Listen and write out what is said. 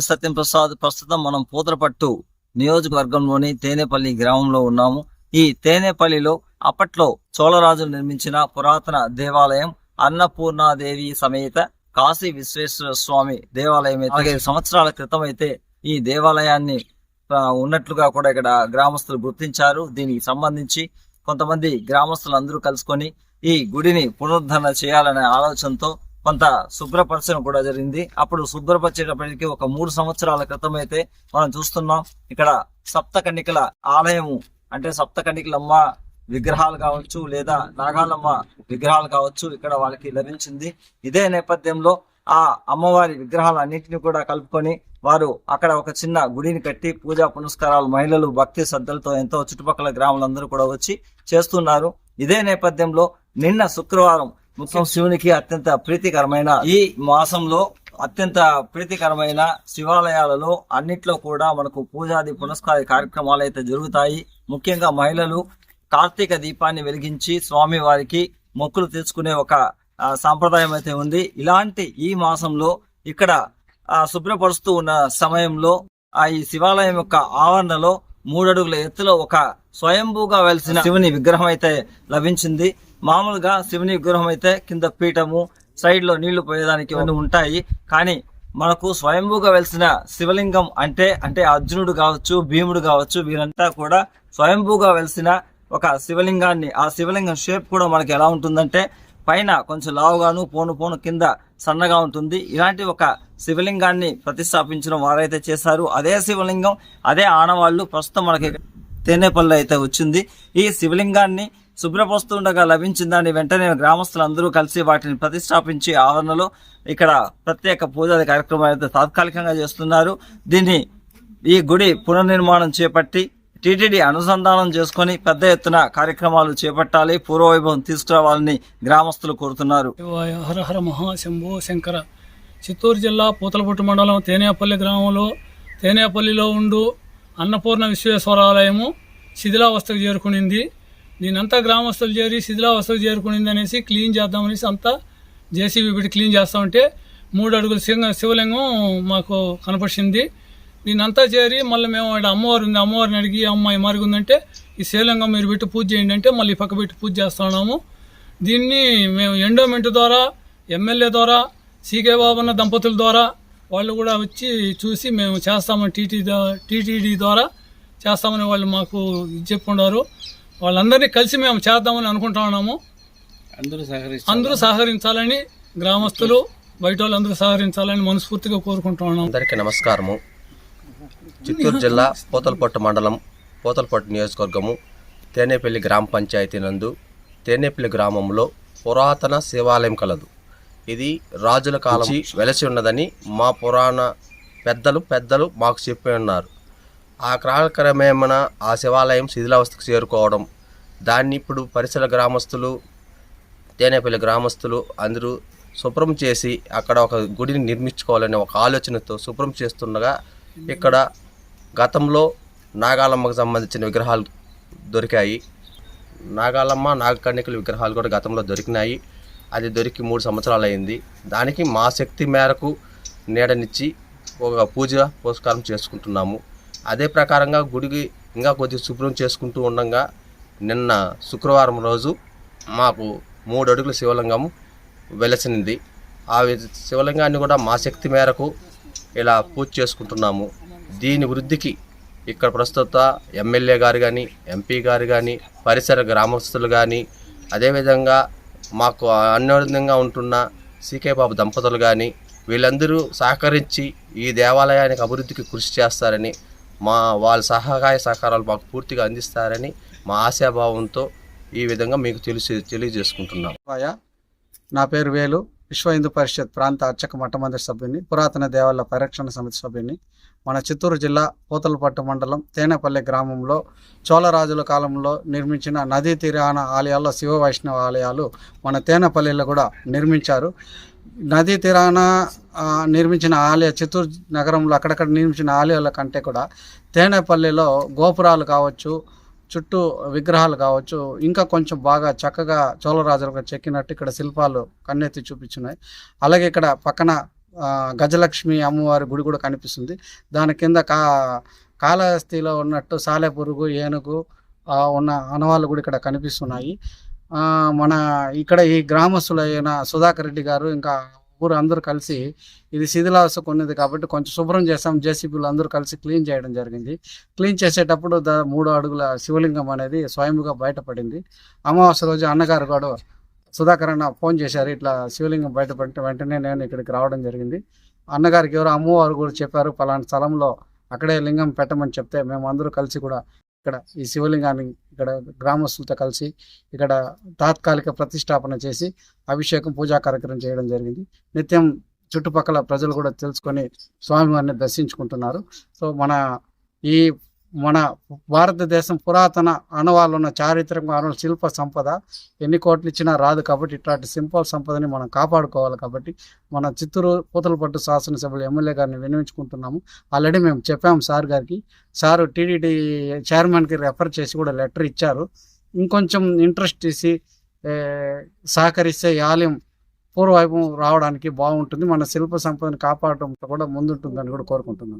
సత్యం ప్రసాద్ ప్రస్తుతం మనం పూతలపట్టు నియోజకవర్గంలోని తేనేపల్లి గ్రామంలో ఉన్నాము. ఈ తేనేపల్లిలో అప్పట్లో చోళరాజులు నిర్మించిన పురాతన దేవాలయం అన్నపూర్ణాదేవి సమేత కాశీ విశ్వేశ్వర స్వామి దేవాలయం అయితే ఐదు సంవత్సరాల క్రితం అయితే ఈ దేవాలయాన్ని ఉన్నట్లుగా కూడా ఇక్కడ గ్రామస్తులు గుర్తించారు. దీనికి సంబంధించి కొంతమంది గ్రామస్తులు అందరూ కలుసుకొని ఈ గుడిని పునరుద్ధరణ చేయాలనే ఆలోచనతో కొంత శుభ్రపరచడం కూడా జరిగింది. అప్పుడు శుభ్రపరిచేటప్పటికి ఒక మూడు సంవత్సరాల క్రితం అయితే మనం చూస్తున్నాం ఇక్కడ సప్తకన్నికల ఆలయము అంటే సప్తకన్నికలమ్మ విగ్రహాలు కావచ్చు లేదా నాగాలమ్మ విగ్రహాలు కావచ్చు ఇక్కడ వాళ్ళకి లభించింది. ఇదే నేపథ్యంలో ఆ అమ్మవారి విగ్రహాలన్నింటినీ కూడా కలుపుకొని వారు అక్కడ ఒక చిన్న గుడిని కట్టి పూజా పునస్కారాలు మహిళలు భక్తి శ్రద్ధలతో ఎంతో చుట్టుపక్కల గ్రామాలందరూ కూడా వచ్చి చేస్తున్నారు. ఇదే నేపథ్యంలో నిన్న శుక్రవారం మొత్తం శివునికి అత్యంత ప్రీతికరమైన ఈ మాసంలో అత్యంత ప్రీతికరమైన శివాలయాలలో అన్నిట్లో కూడా మనకు పూజాది పునస్కార కార్యక్రమాలు అయితే జరుగుతాయి. ముఖ్యంగా మహిళలు కార్తీక దీపాన్ని వెలిగించి స్వామి వారికి మొక్కులు తెచ్చుకునే ఒక సాంప్రదాయం అయితే ఉంది. ఇలాంటి ఈ మాసంలో ఇక్కడ శుభ్రపరుస్తూ ఉన్న సమయంలో ఆ ఈ శివాలయం యొక్క ఆవరణలో మూడడుగుల ఎత్తులో ఒక స్వయంభూగా వెలిసిన శివుని విగ్రహం అయితే లభించింది. మామూలుగా శివుని విగ్రహం అయితే కింద పీఠము సైడ్లో నీళ్ళు పోయేదానికి ఇవన్నీ ఉంటాయి. కానీ మనకు స్వయంభూగా వెలిసిన శివలింగం అంటే అంటే అర్జునుడు కావచ్చు భీముడు కావచ్చు వీరంతా కూడా స్వయంభూగా వెలిసిన ఒక శివలింగాన్ని ఆ శివలింగం షేప్ కూడా మనకి ఎలా ఉంటుందంటే పైన కొంచెం లావుగాను పోను పోను కింద సన్నగా ఉంటుంది. ఇలాంటి ఒక శివలింగాన్ని ప్రతిష్టాపించడం వారైతే చేశారు. అదే శివలింగం అదే ఆనవాళ్ళు ప్రస్తుతం మనకి తేనేపల్లి అయితే వచ్చింది. ఈ శివలింగాన్ని శుభ్రపరుస్తుండగా లభించిందని వెంటనే గ్రామస్తులందరూ కలిసి వాటిని ప్రతిష్టాపించి ఆవరణలో ఇక్కడ ప్రత్యేక పూజాది కార్యక్రమం అయితే తాత్కాలికంగా చేస్తున్నారు. దీన్ని ఈ గుడి పునర్నిర్మాణం చేపట్టి టీటీడీ అనుసంధానం చేసుకొని పెద్ద ఎత్తున కార్యక్రమాలు చేపట్టాలి పూర్వవైభవం తీసుకురావాలని గ్రామస్తులు కోరుతున్నారు. హరహర మహాశంభో శంకర. చిత్తూరు జిల్లా పూతలపట్టు మండలం తేనేపల్లి గ్రామంలో తేనేపల్లిలో ఉండు అన్నపూర్ణ విశ్వేశ్వరాలయము శిథిలావస్థకు చేరుకునింది. దీనంతా గ్రామస్తులు చేరి శిథిలావస్థకు చేరుకునింది అనేసి క్లీన్ చేద్దామనేసి అంతా జేసీబీ పెట్టి క్లీన్ చేస్తామంటే మూడు అడుగుల శివ శివలింగం మాకు కనపరిచింది. దీనంతా చేరి మళ్ళీ మేము ఆడ అమ్మవారు ఉంది అమ్మవారిని అడిగి అమ్మాయి మరుగుందంటే ఈ శివలింగం మీరు పెట్టి పూజ చేయండి అంటే మళ్ళీ ఈ పక్క పెట్టి పూజ చేస్తున్నాము దీన్ని మేము ఎండోమెంట్ ద్వారా ఎమ్మెల్యే ద్వారా సీకే బాబన్న దంపతుల ద్వారా వాళ్ళు కూడా వచ్చి చూసి మేము చేస్తామని టీటీ టీటీడీ ద్వారా చేస్తామని వాళ్ళు మాకు ఇది చెప్పుకున్నారు వాళ్ళందరినీ కలిసి మేము చేద్దామని అనుకుంటా ఉన్నాము. అందరూ సహకరించాలని గ్రామస్తులు బయట వాళ్ళందరూ సహకరించాలని మనస్ఫూర్తిగా కోరుకుంటా ఉన్నాము. అందరికీ నమస్కారము. చిత్తూరు జిల్లా పోతలపట్టు మండలం పోతలపట్టు నియోజకవర్గము తేనేపల్లి గ్రామ పంచాయతీ నందు తేనేపల్లి గ్రామంలో పురాతన శివాలయం కలదు. ఇది రాజుల కాలం వెలసి ఉన్నదని మా పురాణ పెద్దలు పెద్దలు మాకు చెప్పి ఉన్నారు. ఆ కాలక్రమేమన ఆ శివాలయం శిథిలావస్థకు చేరుకోవడం దాన్ని ఇప్పుడు పరిసర గ్రామస్తులు తేనేపల్లి గ్రామస్తులు అందరూ శుభ్రం చేసి అక్కడ ఒక గుడిని నిర్మించుకోవాలనే ఒక ఆలోచనతో శుభ్రం చేస్తుండగా ఇక్కడ గతంలో నాగాలమ్మకు సంబంధించిన విగ్రహాలు దొరికాయి. నాగాలమ్మ నాగకన్యకుల విగ్రహాలు కూడా గతంలో దొరికినాయి. అది దొరికి మూడు సంవత్సరాలు అయింది దానికి మా శక్తి మేరకు నీడనిచ్చి ఒక పూజ పురస్కారం చేసుకుంటున్నాము. అదే ప్రకారంగా గుడికి ఇంకా కొద్దిగా శుభ్రం చేసుకుంటూ ఉండగా నిన్న శుక్రవారం రోజు మాకు మూడు అడుగుల శివలింగం వెలసినది. ఆ శివలింగాన్ని కూడా మా శక్తి మేరకు ఇలా పూజ చేసుకుంటున్నాము. దీని వృద్ధికి ఇక్కడ ప్రస్తుత ఎమ్మెల్యే గారు కానీ ఎంపీ గారు కానీ పరిసర గ్రామస్తులు కానీ అదేవిధంగా మాకు అన్యోన్యంగా ఉంటున్న సీకే బాబు దంపతులు కానీ వీళ్ళందరూ సహకరించి ఈ దేవాలయానికి అభివృద్ధికి కృషి చేస్తారని మా వాళ్ళ సహకాయ సహకారాలు మాకు పూర్తిగా అందిస్తారని మా ఆశాభావంతో ఈ విధంగా మీకు తెలిసి తెలియజేసుకుంటున్నాం. నా పేరు వేలు. విశ్వ హిందూ పరిషత్ ప్రాంత అర్చక మఠమందిర సభ్యుని పురాతన దేవాలయ పరిరక్షణ సమితి సభ్యుని మన చిత్తూరు జిల్లా పోతలపట్టు మండలం తేనెపల్లి గ్రామంలో చోళరాజుల కాలంలో నిర్మించిన నదీ తీరాన ఆలయాల్లో శివ వైష్ణవ ఆలయాలు మన తేనెపల్లిలో కూడా నిర్మించారు. నదీ తీరాన నిర్మించిన ఆలయ చిత్తూరు నగరంలో అక్కడక్కడ నిర్మించిన ఆలయాల కంటే కూడా తేనెపల్లిలో గోపురాలు కావచ్చు చుట్టూ విగ్రహాలు కావచ్చు ఇంకా కొంచెం బాగా చక్కగా చోళరాజులుగా చెక్కినట్టు ఇక్కడ శిల్పాలు కన్నెత్తి చూపించున్నాయి. అలాగే ఇక్కడ పక్కన గజలక్ష్మి అమ్మవారి గుడి కూడా కనిపిస్తుంది. దాని కింద కా కాళహస్తిలో ఉన్నట్టు సాలెపురుగు ఏనుగు ఉన్న అనవాళ్ళు కూడా ఇక్కడ కనిపిస్తున్నాయి. మన ఇక్కడ ఈ గ్రామస్తులైన సుధాకర్ రెడ్డి గారు ఇంకా ఊరు అందరూ కలిసి ఇది శిథిలాసు కొన్నది కాబట్టి కొంచెం శుభ్రం చేసాం జేసీబీలు అందరూ కలిసి క్లీన్ చేయడం జరిగింది. క్లీన్ చేసేటప్పుడు ద మూడు అడుగుల శివలింగం అనేది స్వయంగా బయటపడింది. అమావాస్య రోజు అన్నగారు కూడా సుధాకర్ అన్న ఫోన్ చేశారు. ఇట్లా శివలింగం బయటపడితే వెంటనే నేను ఇక్కడికి రావడం జరిగింది. అన్నగారికి ఎవరో అమ్మవారు కూడా చెప్పారు పలానా స్థలంలో అక్కడే లింగం పెట్టమని చెప్తే మేము అందరూ కలిసి కూడా ఇక్కడ ఈ శివలింగాన్ని ఇక్కడ గ్రామస్తులతో కలిసి ఇక్కడ తాత్కాలిక ప్రతిష్టాపన చేసి అభిషేకం పూజా కార్యక్రమం చేయడం జరిగింది. నిత్యం చుట్టుపక్కల ప్రజలు కూడా తెలుసుకొని స్వామివారిని దర్శించుకుంటున్నారు. సో మన ఈ మన భారతదేశం పురాతన అనవాళ్ళు ఉన్న చారిత్రక ఆనవాళ్ళ శిల్ప సంపద. ఎన్ని కోట్లు ఇచ్చినా రాదు కాబట్టి ఇట్లాంటి సింపుల్ సంపదని మనం కాపాడుకోవాలి కాబట్టి మన చిత్తూరు పూతలపట్టు శాసనసభ్యులు ఎమ్మెల్యే గారిని వినియోగించుకుంటున్నాము ఆల్రెడీ మేము చెప్పాము సార్ గారికి. సారు టీడీడీ చైర్మన్కి రెఫర్ చేసి కూడా లెటర్ ఇచ్చారు. ఇంకొంచెం ఇంట్రెస్ట్ ఇచ్చి సహకరిస్తే ఆలయం పూర్వవైపు రావడానికి బాగుంటుంది. మన శిల్ప సంపదను కాపాడటంతో కూడా ముందుంటుందని కూడా కోరుకుంటున్నాను.